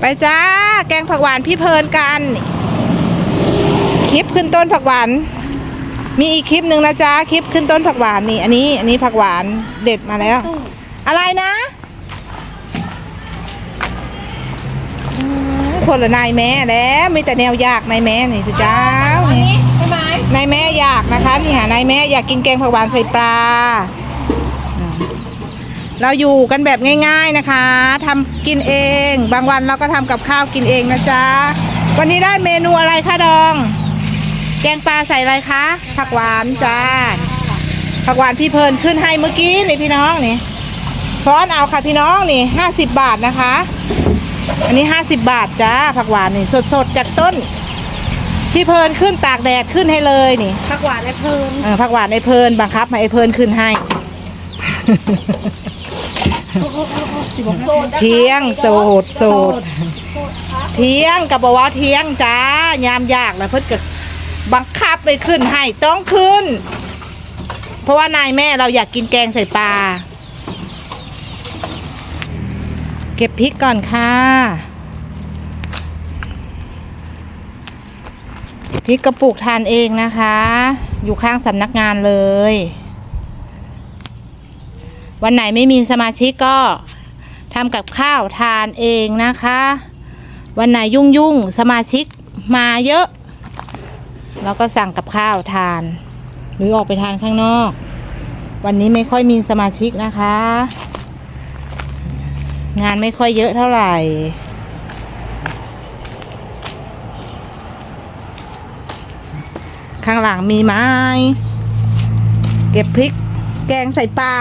ไปจ้า แกงผักหวานพี่เพลินกันนี่คลิปขึ้นต้นผักหวาน มีอีกคลิปหนึ่งนะจ๊ะคลิปขึ้นต้นผักหวานนี่ อันนี้ อันนี้ผักหวานเด็ดมาแล้ว อะไรนะอืมผลนายแม่แล้วมีแต่แนวยากนายแม่นี่สุจ้านี่ใช่ไหมนายแม่อยากนะคะนี่หานายแม่อยากกินแกงผักหวานใส่ปลาอืม เราอยู่กันแบบง่าย ๆนะคะทำกินเอง บางวันเราก็ทำกับข้าวกินเองนะจ๊ะ วันนี้ได้เมนูอะไรคะดอง แกงปลาใส่อะไรคะ ผักหวานจ้า ผักหวานพี่เพลินขึ้นให้เมื่อกี้นี่พี่น้องนี่ช้อนเอาค่ะพี่น้องนี่ห้าสิบบาทนะคะ อันนี้ห้าสิบบาทจ้า ผักหวานนี่สดๆจากต้น พี่เพลินขึ้นตากแดดขึ้นให้เลยนี่ ผักหวานและเพลินเออผักหวานไอเพลินบังคับมาไอเพลินขึ้นให้ เที่ยงโสดโสดเที่ยงกับบอกว่าเที่ยงจ้ายามยากแล้วเพิ่นก็บังคับไปขึ้นให้ต้องขึ้น เพราะว่านายแม่เราอยากกินแกงใส่ปลาเก็บพริกก่อนค่ะพริกกระปุกทานเองนะคะ อยู่ข้างสำนักงานเลย วันไหนไม่มีสมาชิกก็ทำกับข้าวทานเองนะคะ วันไหนยุ่งยุ่งสมาชิกมาเยอะ เราก็สั่งกับข้าวทาน หรือออกไปทานข้างนอก วันนี้ไม่ค่อยมีสมาชิกนะคะ งานไม่ค่อยเยอะเท่าไหร่ข้างหลังมีไม้ เก็บพริก แกงใส่ปลา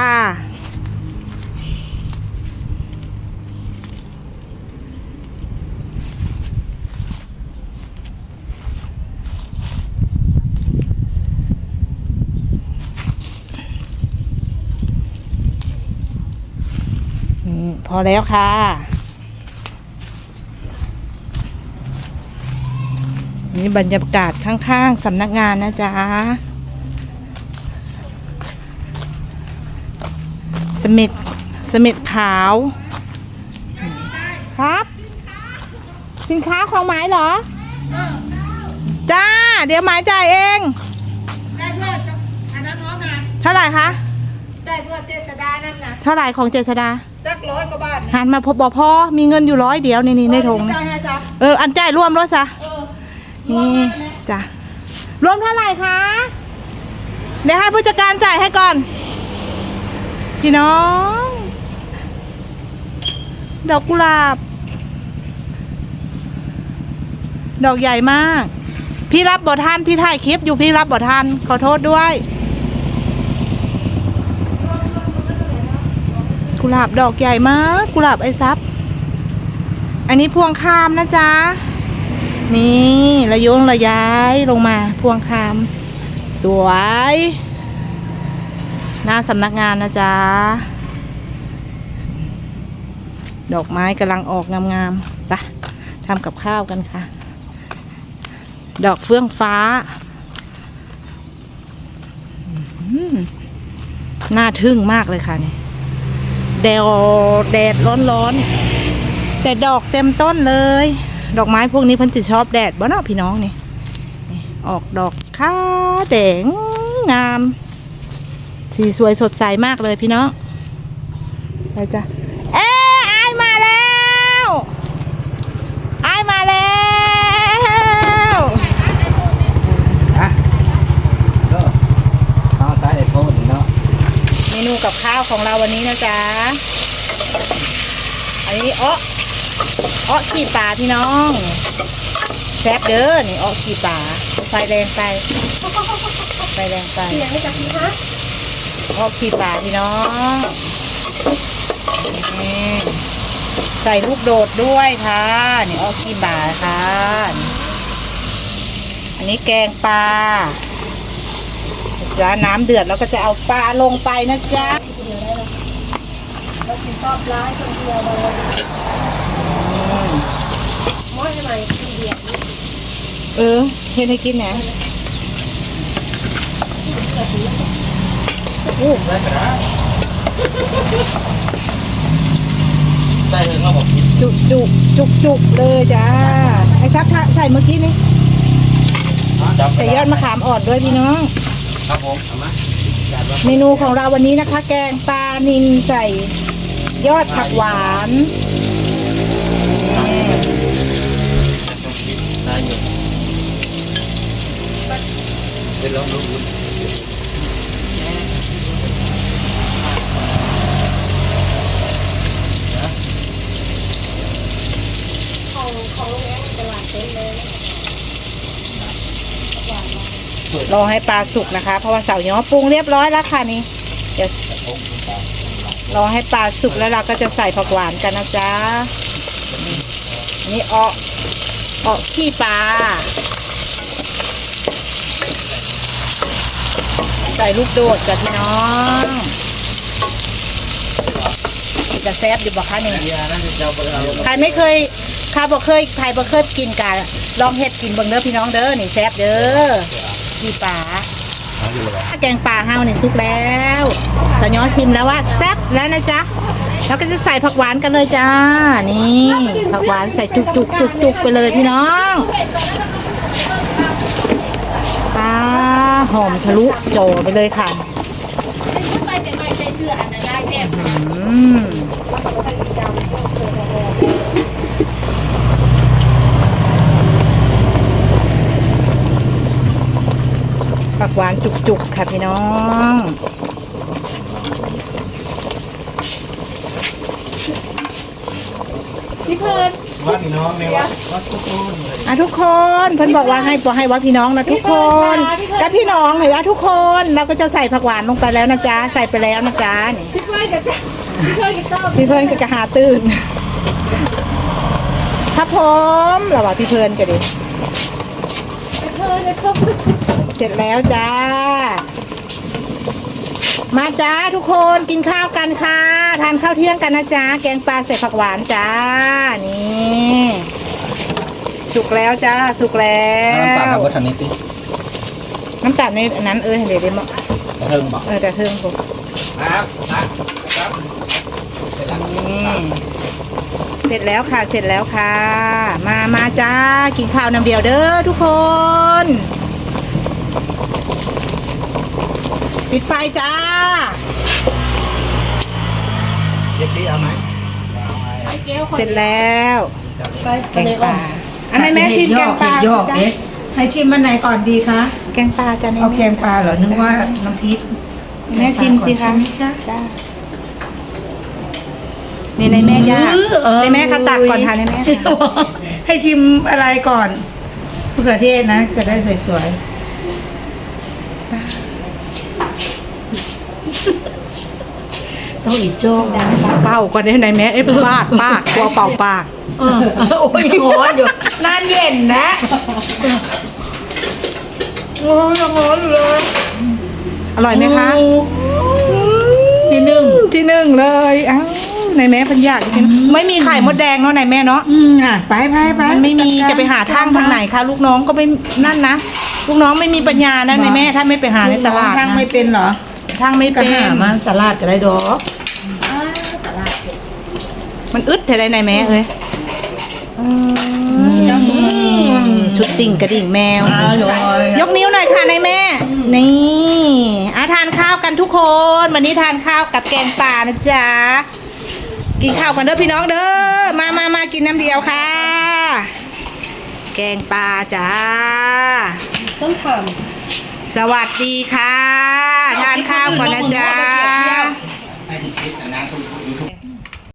พอแล้วค่ะ นี่บรรยากาศข้างๆสำนักงานนะจ๊ะสมิดสมิดขาว ครับ สินค้าของหมายเหรอ จ้า เดี๋ยวหมายจ่ายเอง ได้เพื่ออันนั้นพร้อมนะเท่าไหร่คะ ได้เพื่อเจษดานั่นนะ เท่าไหร่ของเจษดาจักร้อยกว่าบาทหันมาพบบอพอมีเงินอยู่ร้อยเดียวนี่นี่ในถุงจ่ายให้จ้ะเอออันจ่ายรวมรถซะเออนี่จ้ะรวมเท่าไหร่คะเดี๋ยวให้ผู้จัดการจ่ายให้ก่อนพี่น้องดอกกุหลาบ ดอกใหญ่มาก พี่รับบททันพี่ถ่ายคลิปอยู่พี่รับบททันขอโทษด้วย กุหลาบดอกใหญ่มากกุหลาบไอซับอันนี้พวงคามนะจ๊ะ นี่ระยงระย้ายลงมาพวงคาม สวย หน้าสำนักงานนะจ๊ะ ดอกไม้กำลังออกงามๆไปะทำกับข้าวกันค่ะ ดอกเฟื่องฟ้าอืมน่าทึ่งมากเลยค่ะนี่ แดดแดดร้อนๆ แต่ดอกเต็มต้นเลย ดอกไม้พวกนี้เพิ่นจิชอบแดดบ่เนาะพี่น้องนี่ออกดอกค่าแดงงาม สีสวยสดใสมากเลยพี่น้องไปจ้ะอายมาแล้วอายมาแล้ว อะก็ข้าวสายไอโฟนเนาะ เมนูกับข้าวของเราวันนี้นะจ๊ะ อันนี้อ้ออ้อขี้ปลาพี่น้องแซ่บเด้อนี่อ้อขี้ปลาไฟแรงไปไฟแรงไปเสียงให้กับพี่ฮะอ้อขี้ปลาพี่น้องนี่ใส่ลูกโดดด้วยค่ะนี่อ้อขี้ปลาค่ะนี่อันนี้แกงปลาจ้าน้ำเดือดแล้วก็จะเอาปลาลงไปนะจ๊ะ เรากินชอบร้ายคนเดียวเลยม้อยใหม่กินเดียวเออเฮ็ดให้กินนะอู้ได้เลยครับผมจุจุจุกจุกเลยจ้า ไอ้ครับถ้าใส่เมื่อกี้นี่ ใส่ยอดมะขามอ่อนด้วยพี่น้อง ครับผมเอามา เมนูของเราวันนี้นะคะ แกงปลานิลใส่ยอดผักหวานนี่ได้อยู่เดี๋ยวลองดู ของของโรงแรมตลาดเต็มเลย รอให้ปลาสุกนะคะ เพราะว่าเสาย้อปรุงเรียบร้อยแล้วค่ะนี่เดี๋ยวรอให้ปลาสุกแล้วเราก็จะใส่ผักหวานกันนะจ๊ะนนี่เอาเอาขี้ปลาใส่ลูกโดดจ้ะพี่น้องจะแซ่บอยู่บอกคะนี่ยานั่นจะเอาไปเอาใครไม่เคยใครบอกเคยใครบอกเคยกินกันลองเฮ็ดกินเบิ่งเด้อพี่น้องเด้อนี่แซ่บเด้อ ขี้ปลาเอาอยู่แล้วแกงปลาเฮานี่สุกแล้วสะย้อชิมแล้วว่าแซ่บแล้วนะจ๊ะแล้วก็จะใส่ผักหวานกันเลยจ้า นี่ผักหวานใส่จุกจุกจุกจุกไปเลยพี่น้องปลาหอมทะลุโจไปเลยค่ะ ไปเป็นใบใส่เสื้ออันนั้นได้แน่ อืม ผักหวานจุกๆ ค่ะพี่น้อง พี่เพิร์นว่าพี่น้องเนี่ยว่าว่าทุกคนเลยอะทุกคนเพิ่นบอกว่าให้บอกให้ว่าพี่น้องนะทุกคนกับพี่น้องเห็นว่าทุกคนเราก็จะใส่ผักหวานลงไปแล้วนะจ๊ะใส่ไปแล้วนะจ๊ะนี่พี่เพื่อนจะพี่เพื่อนจะต้องพี่เพิ่นก็จะหาตื่นครับผมเราว่าพี่เพิ่นก็ดิพี่ เพื่อนจะต้องเสร็จแล้วจ้า มาจ้าทุกคนกินข้าวกันค่ะ ทานข้าวเที่ยงกันนะจ๊ะแกงปลาใส่ผักหวานจ้า นี่สุกแล้วจ้าสุกแล้น้ำตาลวทำวัฒนิติน้ำตาลในอันนั้นเออเดี๋ยวเดี๋ยวมากระเทิงบอกเออแต่เทิงผมครับครับครับเสร็จแล้วนี่ เสร็จแล้วค่ะ เสร็จแล้วค่ะ มามาจ้า กินข้าวน้ำเดียวเด้อทุกคน ปิดไฟจ้าเจ๊ซีเอาไหมไอ้เกลเสร็จแล้วไปแกงปลาอันไหนแม่ชิมแกงปลาโยกจ้ะเอ๊ะให้ชิมมันไหนก่อนดีคะ แกงปลาจ้ะในเอาแกงปลาเหรอ นึกว่าน้ำพริก แม่ชิมสิคะใช่ไหมคะจ้า นี่ในแม่ย่าในแม่เขาตักก่อนค่ะในแม่ค่ะให้ชิมอะไรก่อนมะเขือเทศนะ จะได้สวยๆต้องอีกโจ้นะเป่าก่อนได้ในแม่เอ้ยปากปากกลัวเป่าปากเออโอ้ยร้อนอยู่นานเย็นนะโอ้ยร้อนเลย อร่อยไหมคะ ที่หนึ่งที่หนึ่งเลยอ้าว ในแม่เพันอยากกินไม่มีไข่มดแดงเนาะในแม่เนาะอืมอะไปไปไปมันไม่มีดการจะไปหาทางทางไหนคะลูกน้องก็ไม่นั่นนะลูกน้องไม่มีปัญญานะในแม่ถ้าไม่ไปหาในตลาดทางนะไม่เป็นเหรอทางไม่ก็เป็นหามาตลาดก็ได้ดอก มันอึดเท่าไรในแม่เอ้ยอืมชุดติ่งกระดิ่งแมวยกนิ้วหน่อยค่ะนายแม่ นี่อาทานข้าวกันทุกคน วันนี้ทานข้าวกับแกงป่านะจ๊ะ กินข้าวกันเด้อพี่น้องเด้อ มามามากินน้ำเดียวค่ะ แกงปลาจ้าต้องทสวัสดีค่ะ ทานข้าวก่อนนะจ๊ะ